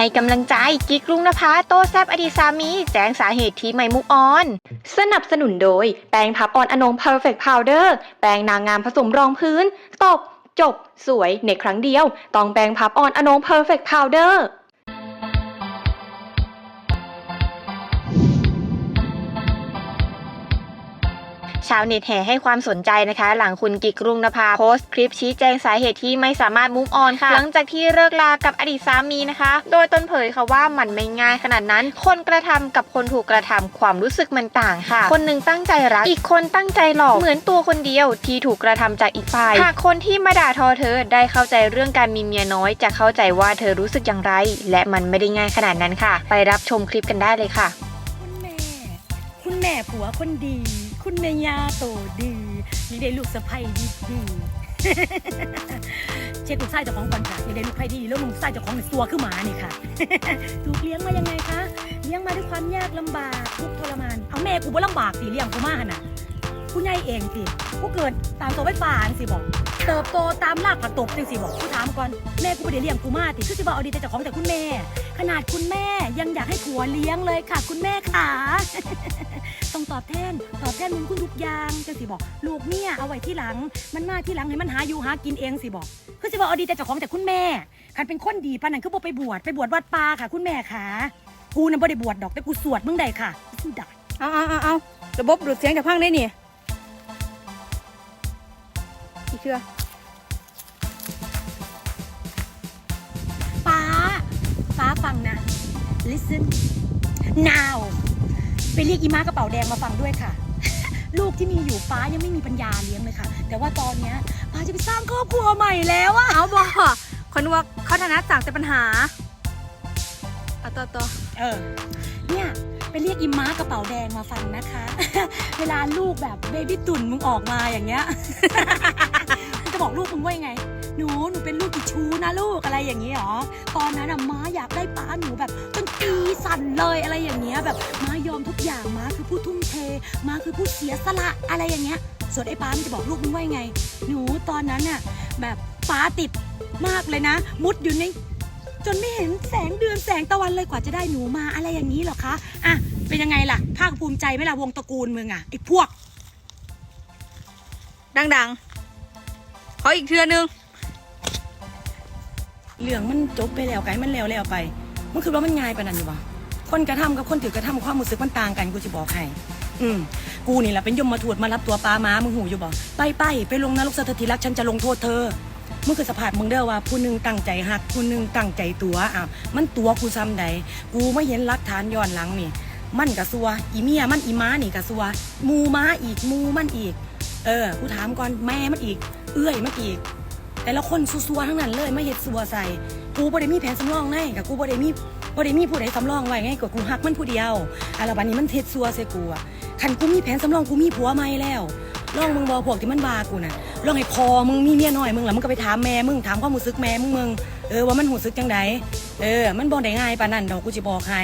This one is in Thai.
ให้กำลังใจกิ๊กลุงนภาโต้แซบอดีตสามีแจ้งสาเหตุที่ไม่มุกออน สนับสนุนโดย แปรงพับออนอนง Perfect Powder แปรงนางงามผสมรองพื้น ตบ จบ สวยในครั้งเดียว ต้องแปรงพับออนอนง Perfect Powder ชาวเน็ตแห่ให้ความสนใจนะคะ หลังคุณกิกรุงนภาโพสต์คลิปชี้แจงสาเหตุที่ไม่สามารถมุกออนค่ะ หลังจากที่เลิกลากับอดีตสามีนะคะ โดยตนเผยค่ะว่ามันไม่ง่ายขนาดนั้น คนกระทำกับคนถูกกระทำความรู้สึกมันต่างค่ะ คนหนึ่งตั้งใจรัก อีกคนตั้งใจหลอก เหมือนตัวคนเดียวที่ถูกกระทำจากอีกฝ่าย หากคนที่มาด่าทอเธอได้เข้าใจเรื่องการมีเมียน้อย จะเข้าใจว่าเธอรู้สึกอย่างไร และมันไม่ได้ง่ายขนาดนั้นค่ะ ไปรับชมคลิปกันได้เลยค่ะ คุณแม่ คุณแม่ผัวคนดี แม่ยาโตดีนี่ได้ลูกสะใภ้ดีดีเช็ดลูกไส้เจ้าของก่อนค่ะนี่ได้ลูกไผ่ดีแล้วลูกไส้เจ้าของเป็นตัวขึ้นมานี่ค่ะถูกเลี้ยงมายังไงคะเลี้ยงมาด้วยความยากลำบากทุกทรมานเอาแม่กูบ่ลำบากสิเลี้ยงกูมากนน่ะ กูใหญ่เองสิกูเกิดตามตัวไว้ป่าสิบอกเติบโตตามรากผักตบจังสิบอกกูถามก่อนแม่กูบ่ได้เลี้ยงกูมาติคือสิบอกเอาดีแต่จ้าของแต่คุณแม่ ขนาดคุณแม่ยังอยากให้ผัวเลี้ยงเลยค่ะ คุณแม่ขาต้องตอบแทนตอบแทนมึงคุณทุกอย่างจังสิบอกลูกเมียเอาไว้ที่หลัง มันมาที่หลังให้มันหาอยู่หากินเองสิบอกคือสิบอกเอาดีแต่จ้าของแต่คุณแม่คันเป็นคนดีปานนั้นคือบ่ไปบวชไปบวชวัดป่าค่ะ คุณแม่ขากูน่ะบ่ได้บวชดอกแต่กูสวดมึงได้ค่ะสิได้เอาเอาเอาเอาระบบดูดเสียงจากพังได้นี่ ชื่อป้าป้าฟังนะ listen now ไปเรียกอีม้ากระเป๋าแดงมาฟังด้วยค่ะ ลูกที่มีอยู่ป้ายังไม่มีปัญญาเลี้ยงเลยค่ะ แต่ว่าตอนเนี้ยป้าจะไปสร้างครอบครัวใหม่แล้วอะเอาบอคนว่าเขาถนัดจากแต่ปัญหาเอาต่อต่อเออ เนี่ยไปเรียกอีม้ากระเป๋าแดงมาฟังนะคะ เวลาลูกแบบเบบี้ตุ่นมึงออกมาอย่างเงี้ย มว่ายังไง หนูหนูเป็นลูกกี่ชู้นะลูกอะไรอย่างนี้หรอ ตอนนั้นอะม้าอยากได้ป้าหนูแบบจนตีสั่นเลยอะไรอย่างเงี้ยแบบม้ายอมทุกอย่างม้าคือผู้ทุ่มเทม้าคือผู้เสียสละอะไรอย่างเงี้ย ส่วนไอ้ป้ามันจะบอกลูกมึงว่ายังไง หนูตอนนั้นน่ะแบบป้าติดมากเลยนะ มุดอยู่ในจนไม่เห็นแสงเดือนแสงตะวันเลยกว่าจะได้หนูมาอะไรอย่างนี้หรอคะอะเป็นยังไงล่ะ ภาคภูมิใจไหมล่ะวงตระกูลมึงอะไอ้พวก ดังๆ ออีกเทือนึงเรื่องมันจบไปแล้วไกมันแล้วแล้วไป มันคือว่ามันง่ายไปนั่นอยู่วะคนกระทำกับคนถือกระทำความรู้สึกมันต่างกันกูจะบอกให้อืมกูนี่แหละเป็นยมมาถูดมารับตัวปลาม้ามึงหูอยู่บ่ไปไปไปลงนรกสถิติรักฉันจะลงโทษเธอมึงคือสภาพมึงเด้อว่าผู้หนึ่งตั้งใจหักผู้หนึ่งตั้งใจตัวอะมันตัวกูซ้ำใดกูไม่เห็นหลักฐานย้อนหลังนี่มันกะซัว อีเมียมันอีม้านี่กะซัวมูม้าอีกมูมันอีก เออกูถามก่อนแม่มันอีก เอื้อยมันอีกแต่ละคนซัวๆทั้งนั้นเลยไม่เห็ดซัวใส่กูบ่ได้มีแผนสำรองไงกับกูบ่ได้มีบ่ได้มีผู้ใดสำรองไว้ไงกับกูฮักมันผู้เดียวอะแล้วบัดนี้มันเท็ดซัวใส่กูอะคันกูมีแผนสำรองกูมีผัวใหม่แล้วลองมึงบอกพวกที่มันบากูน่ะลองให้พอมึงมีเมียน้อยมึงแล้วมึงก็ไปถามแม่มึงถามความรู้สึกแม่มึงมึงเออว่ามันหูสึกจังไดเออมันบ่ได้ง่ายปานนั้นดอกกูสิบอกให้